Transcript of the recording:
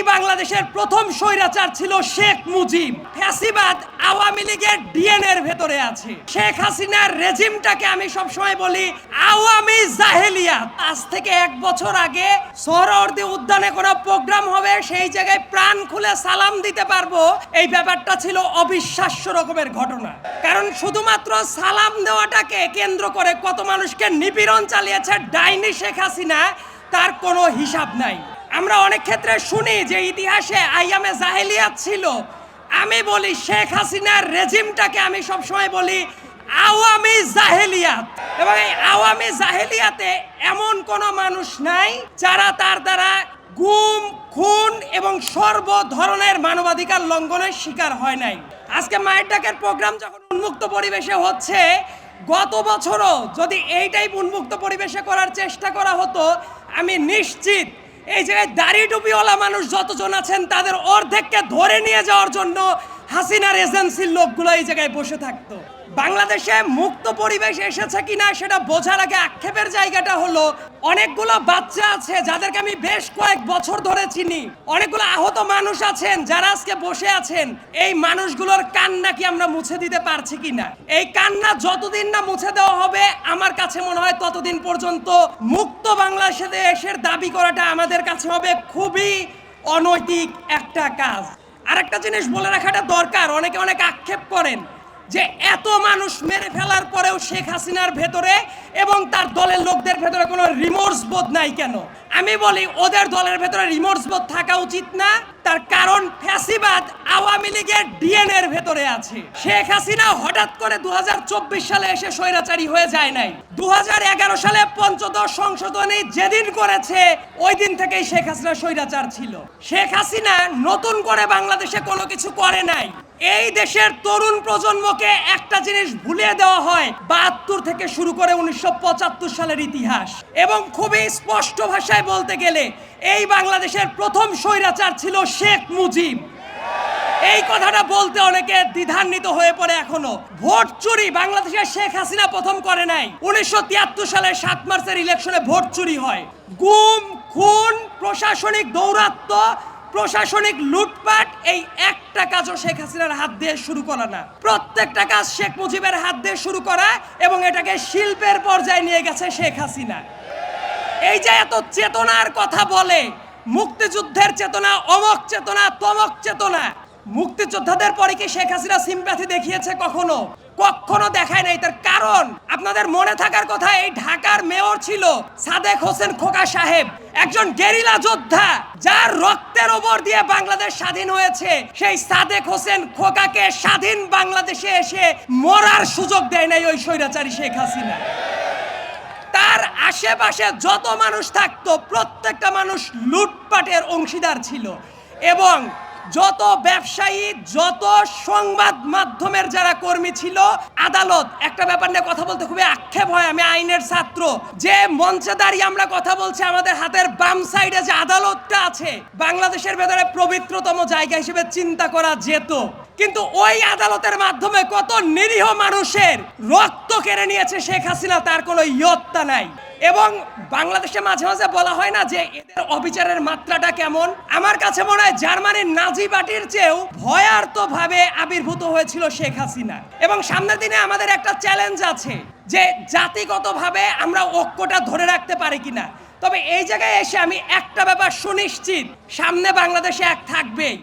এই বাংলাদেশের প্রথম স্বৈরাচার ছিল শেখ মুজিব। ফ্যাসিবাদ আওয়ামী লীগের ডিএনএর ভেতরে আছে। শেখ হাসিনার রেজিমটাকে আমি সবসময় বলি আওয়ামী জাহেলিয়াত। আজ থেকে এক বছর আগে সোহরাওয়ার্দী উদ্যানে কোনো প্রোগ্রাম হবে, সেই জায়গায় প্রাণ খুলে সালাম দিতে পারব। এই ব্যাপারটা ছিল অবিশ্বাস্য রকমের ঘটনা। কারণ শুধুমাত্র সালাম দেওয়াটাকে কেন্দ্র করে কত মানুষকে নিপীড়ন চালিয়েছে ডাইনি শেখ হাসিনা, তার কোনো হিসাব নাই। আমরা অনেক ক্ষেত্রে শুনি যে ইতিহাসে আইয়ামে জাহেলিয়াত ছিল। আমি বলি শেখ হাসিনার রেজিমটাকে আমি সবসময় বলি আওয়ামী জাহেলিয়াত। এবং এই আওয়ামী জাহেলিয়াতে এমন কোনো মানুষ নাই যারা তার দ্বারা গুম, খুন এবং সর্ব ধরনের মানবাধিকার লঙ্ঘনের শিকার হয় নাই। আজকে মায়ের ডাকের প্রোগ্রাম যখন উন্মুক্ত পরিবেশে হচ্ছে, গত বছরও যদি এই টাইপ উন্মুক্ত পরিবেশে করার চেষ্টা করা হতো, আমি নিশ্চিত এই জায়গায় দাড়ি টুপিওয়ালা মানুষ যতজন আছেন, তাদের অর্ধেককে ধরে নিয়ে যাওয়ার জন্য হাসিনার এজেন্সির লোকগুলো এই জায়গায় বসে থাকতো। বাংলাদেশে মুক্ত পরিবেশ এসেছে কিনা সেটা বোঝার আগে আক্ষেপের জায়গাটা হলো, অনেকগুলো বাচ্চা আছে যাদেরকে আমি বেশ কয়েক বছর ধরে চিনি। অনেকগুলো আহত মানুষ আছেন যারা আজকে বসে আছেন। এই মানুষগুলোর কান্না কি আমরা মুছে দিতে পারছি কিনা? এই কান্না যতদিন না মুছে দেওয়া হবে, আমার কাছে মনে হয় ততদিন পর্যন্ত মুক্ত বাংলাদেশে দেশের দাবি করাটা আমাদের কাছে হবে খুবই অনৈতিক একটা কাজ। আরেকটা জিনিস বলে রাখাটা দরকার, অনেকে অনেক আক্ষেপ করেন। যে এত মানুষ মেরে ফেলার পরেও শেখ হাসিনার ভেতরে এবং তার দলের লোকদের ভেতরে কোনো রিমোর্স বোধ নাই কেন? আমি বলি, ওদের দলের ভেতরে রিমোর্স বোধ থাকা উচিত না। তার কারণ ফ্যাসিবাদ আওয়ামী লীগের ডিএনএর ভেতরে আছে। শেখ হাসিনা হঠাৎ করে দু সালে এসে স্বৈরাচারী হয়ে যায় নাই। দু সালে পঞ্চদশ সংশোধনী যেদিন করেছে, ওই দিন থেকেই শেখ হাসিনা স্বৈরাচার ছিল। শেখ হাসিনা নতুন করে বাংলাদেশে কোনো কিছু করে নাই। এই দেশের তরুণ প্রজন্মকে একটা জিনিস ভুলিয়ে দেওয়া হয়, বাহাত্তর থেকে শুরু করে উনিশশো পঁচাত্তর সালের ইতিহাস। এবং খুবই স্পষ্ট ভাষায় বলতে গেলে, এই বাংলাদেশের প্রথম স্বৈরাচার ছিল শেখ মুজিব। এই কথাটা বলতে অনেকে দ্বিধান্বিত হয়ে পড়ে এখনও। ভোট চুরি বাংলাদেশের শেখ হাসিনা প্রথম করে নাই। উনিশশো তিয়াত্তর সালে সাত মার্চের ইলেকশনে ভোট চুরি হয়। গুম, খুন, প্রশাসনিক দৌরাত্ম্য, প্রশাসনিক লুটপাট, এই একটা কাজও শেখ হাসিনার হাত দিয়ে শুরু করা না। প্রত্যেকটা কাজ শেখ মুজিবের হাত দিয়ে শুরু করা এবং এটাকে শিল্পের পর্যায়ে নিয়ে গেছে শেখ হাসিনা। এই যে এত চেতনার কথা বলে, মুক্তিযুদ্ধের চেতনা, অমক চেতনা, তমক চেতনা। মুক্তিযোদ্ধাদের পরে কি শেখ হাসিনা সিম্প্যাথি দেখিয়েছে কখনো? কখনো দেখায় নাই, তার কারণ? আপনাদের মনে থাকার কথা, এই ঢাকার মেয়র ছিল সাদেক হোসেন খোকা সাহেব, একজন গেরিলা যোদ্ধা, যার রক্তের ওপর দিয়ে বাংলাদেশ স্বাধীন হয়েছে। সেই সাদেক হোসেন খোকাকে স্বাধীন বাংলাদেশে এসে মরার সুযোগ দেয় নাই ওই স্বৈরাচারী শেখ হাসিনা। তার আশেপাশে যত মানুষ থাকতো, প্রত্যেকটা মানুষ লুটপাটের অংশীদার ছিল। এবং যত ব্যবসায়ী, যত সংবাদ মাধ্যমের যারা কর্মী ছিল, আদালত, একটা ব্যাপার নিয়ে কথা বলতে খুবই আক্ষেপ হয়, আমি আইনের ছাত্র। যে মঞ্চে দাঁড়িয়ে আমরা কথা বলছি, আমাদের হাতের বাম সাইডে যে আদালতটা আছে, বাংলাদেশের ভেতরে পবিত্রতম জায়গা হিসেবে চিন্তা করা যেত। কিন্তু ওই আদালতের মাধ্যমে কত নিরীহ মানুষের রক্ত কেড়ে নিয়েছে শেখ হাসিনা, তার কোনো ইয়ত্তা নাই। এবং বাংলাদেশে মাঝে মাঝে বলা হয় না যে এদের অবিচারের মাত্রাটা কেমন। আমার কাছে মনে হয় জার্মানির নাজি পার্টির চেয়েও ভয়ার্ত ভাবে আবির্ভূত হয়েছিল শেখ হাসিনা। এবং সামনের দিনে আমাদের একটা চ্যালেঞ্জ আছে যে জাতিগতভাবে আমরা ঐক্যটা ধরে রাখতে পারি কিনা। তবে এই জায়গায় এসে আমি একটা ব্যাপার সুনিশ্চিত, সামনে বাংলাদেশে এক থাকবেই।